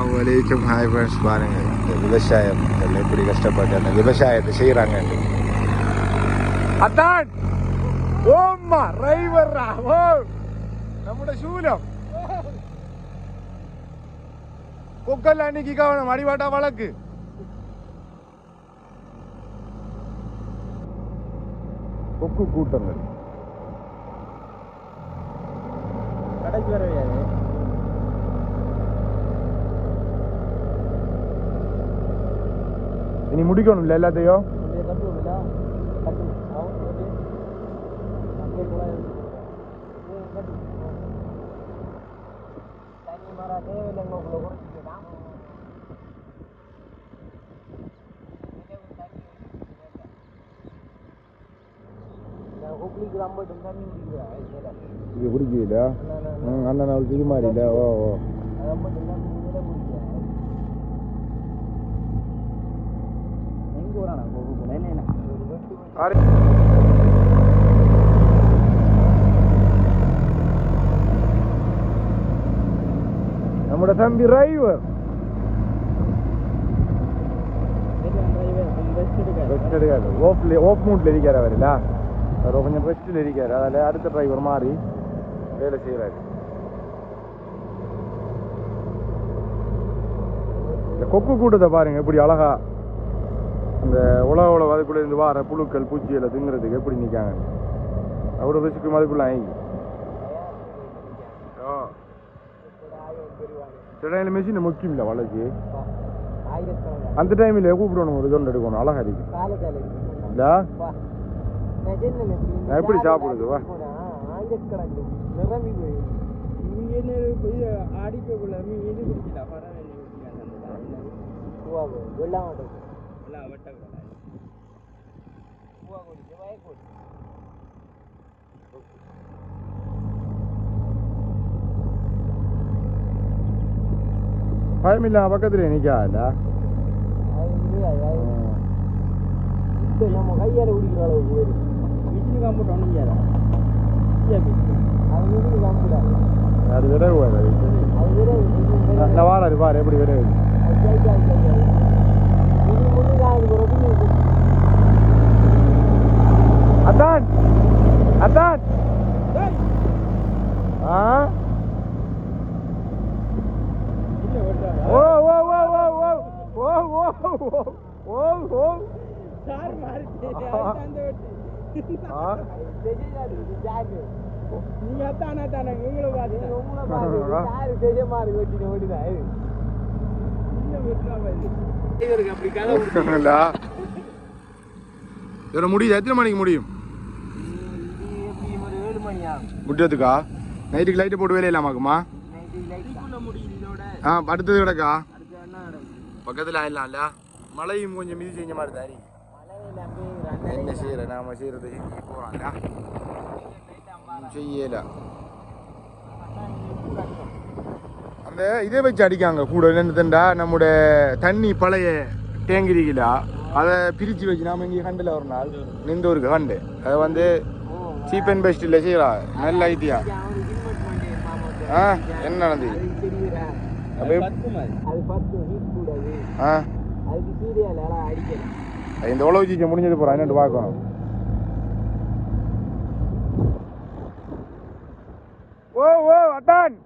அஸ்லாம் வலைக்கும் hi friends பாருங்கள் இந்த விவசாயம் இதில் எப்படி கஷ்டப்பட்டு அந்த விவசாயத்தை செய்கிறாங்க அதான் ஓம்மா டிரைவர்ரா ஓ நம்முடைய சூலம் கொக்கல்ல அன்னைக்கு கவனம் அடிவாட்டா வழக்கு கொக்கு கூட்டங்கள் கடைக்கு வரவே நீ முடிக்கணும்ல எல்லாத்தையும் இது குடிக்கல அண்ணன் அவளுக்கு இது மாதிரி இல்லை ஓ ஓ നമ്മുടെ തമ്പി ഡ്രൈവർ ഓഫ് ഓഫ് മൂഡിലിരിക്കാറ് അവരില്ല അതോ കൊഞ്ചം റെസ്റ്റിലിരിക്കാറ് അതല്ല അടുത്ത ഡ്രൈവർ മാറി വേല ചെയ്യലായിരുന്നു கொக்கு கூட்டத்தை பாருங்க இப்படி அழகா இந்த உலக உலக அதுக்குள்ள இருந்து வார புழுக்கள் பூச்சிகளை திங்கிறதுக்கு எப்படி நிற்காங்க அவ்வளோ ரிஸ்க்கு அதுக்குள்ள ஆகி சிடையில மிஷின் முக்கியம் இல்லை வளர்ச்சி அந்த டைமில் கூப்பிடணும் ஒரு தொண்டு எடுக்கணும் அழகா இருக்கு. இல்ல. நான் எப்படி யாரு சாப்பிடுறது, வா. போனா ஆயிரக்கணக்கு நிரம்பி போய் நீ એટલે હવે ટકરાય કુવા કોડી કેવાય કોડી هاي من اللي بقدر يعني قاعد ها هاي من هاي நம்ம கையால் குடிக்கிற அளவு போயிரு விட்டு காம்பிட்டு ஒன்றும் செய்யாத அது விட்டு காம்பிடாது அது விரைவு ஓம் ஓம் ஓம். சார் மாறிட்டு அந்த வெட்டி? தானே உங்களை பாத்து உங்களை யாரு பெரிய மாறி வெட்டி ஓடிதா இது இன்னும் முடியுது? எத்தனை மணிக்கு முடியும்? முட்டத்துக்கா நைட்டுக்கு லைட்டு போட்டு வேலையில ஆமாக்குமா ஆ படுத்தது கிடக்கா? பக்கத்தில் ஆயிடலாம்ல. மழையும் கொஞ்சம் மிதி செஞ்ச மாதிரி தாரி என்ன செய்யற? நாம செய்யறது போறான்ல செய்யல. அந்த இதை வச்சு அடிக்காங்க கூட. என்னதுண்டா நம்முடைய தண்ணி பழைய டேங்கிரிகளா அதை பிரித்து வச்சு நாம இங்கே கண்டில் ஒரு நாள். நின்று ஒரு கண்டு. அதை வந்து சீப் அண்ட் பெஸ்ட் இல்லை செய்யலாம் நல்ல ஐடியா. ஆ? என்ன நடந்தது? ஆ? இந்த உழவு சீச்சை முடிஞ்சது போகிறோம் என்னட்டு பார்க்கணும். ஓ ஓ அட்டான்